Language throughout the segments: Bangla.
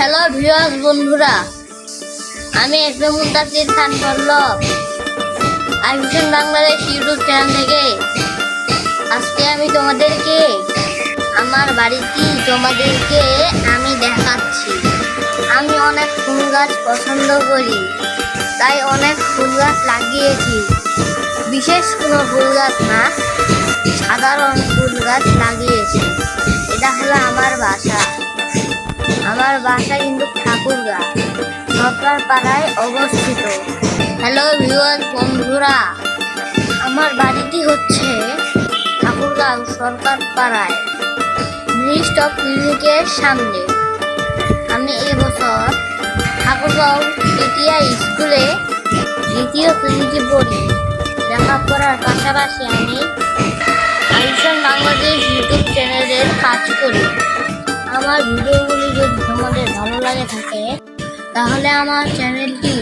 হ্যালো ভিউয়ার্স, বন্ধুরা। আমি একদম Muntasir Khan Pallab iVision Bangladesh YouTube channel থেকে আজকে আমি তোমাদেরকে আমার বাড়িতে তোমাদেরকে আমি দেখাচ্ছি। আমি অনেক ফুল গাছ পছন্দ করি, তাই অনেক ফুল গাছ লাগিয়েছি। বিশেষ কোনো ফুল গাছ না, সাধারণ ফুল গাছ লাগিয়েছি। এটা হলো আমার বাসা। আমার বাসা কিন্তু ঠাকুরগা সরকার পাড়ায় অবস্থিত। হ্যালো ভিউয়ার বন্ধুরা, আমার বাড়িটি হচ্ছে ঠাকুরগাঁও সরকার পাড়ায় অফ ক্লিনিকের সামনে। আমি এবছর ঠাকুরগাঁও তৃতীয় স্কুলে দ্বিতীয় শ্রেণীতে পড়ি। লেখাপড়ার পাশাপাশি আমি আইসন বাংলাদেশ ইউটিউব চ্যানেলের কাজ করি। আমার ভিডিওগুলি যদি তোমাদের ভালো লাগে থাকে তাহলে আমার চ্যানেলটি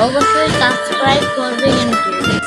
অবশ্যই সাবস্ক্রাইব করবে কিন্তু।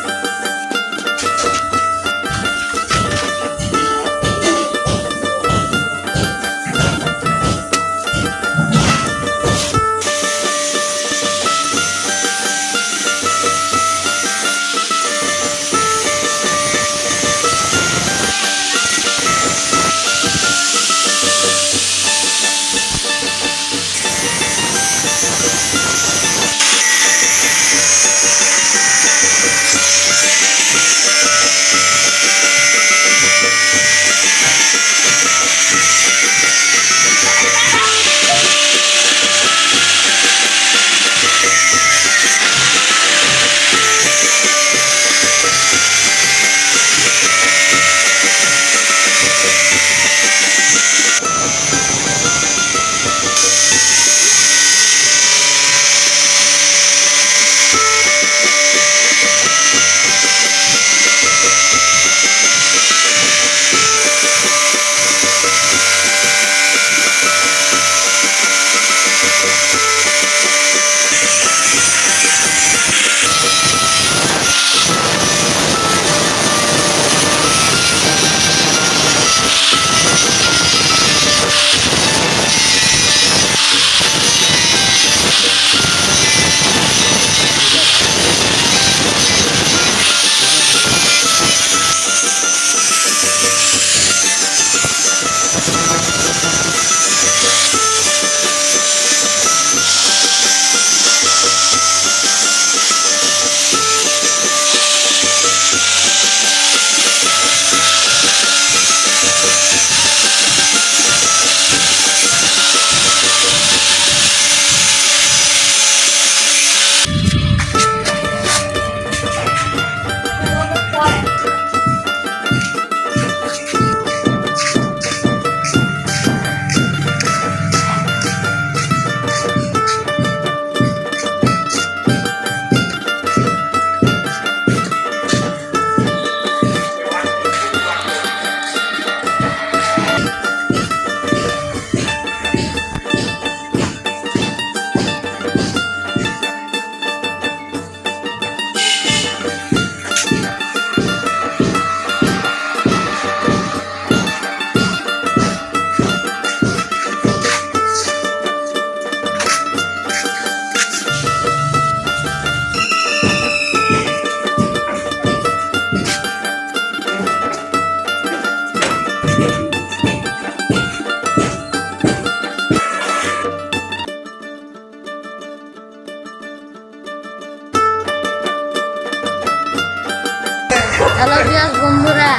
হ্যালো ভিউয়ার্স, বন্ধুরা,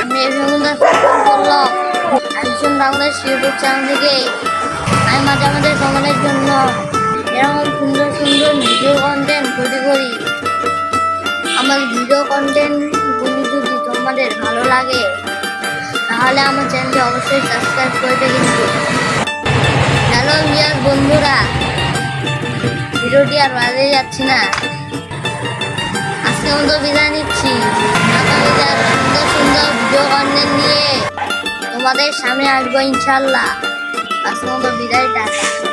আমি বলল। আইসন বাংলাদেশ ইউটিউব চ্যানেল আমি মাঝে মাঝে তোমাদের জন্য এরকম সুন্দর সুন্দর ভিডিও কন্টেন্ট তৈরি করি। আমার ভিডিও কন্টেন্টগুলি যদি তোমাদের ভালো লাগে, তাহলে আমার চ্যানেলটি অবশ্যই সাবস্ক্রাইব করবে কিন্তু হ্যালো ভিউয়ার্স, বন্ধুরা, ভিডিওটি আর বাজে যাচ্ছে না। আজকে মতো বিদায় নিচ্ছি। সুন্দর সুন্দর ভিডিও কন্টেন্ট নিয়ে তোমাদের সামনে আসব ইনশাল্লাহ। আজকে মতো বিদায় টাটা।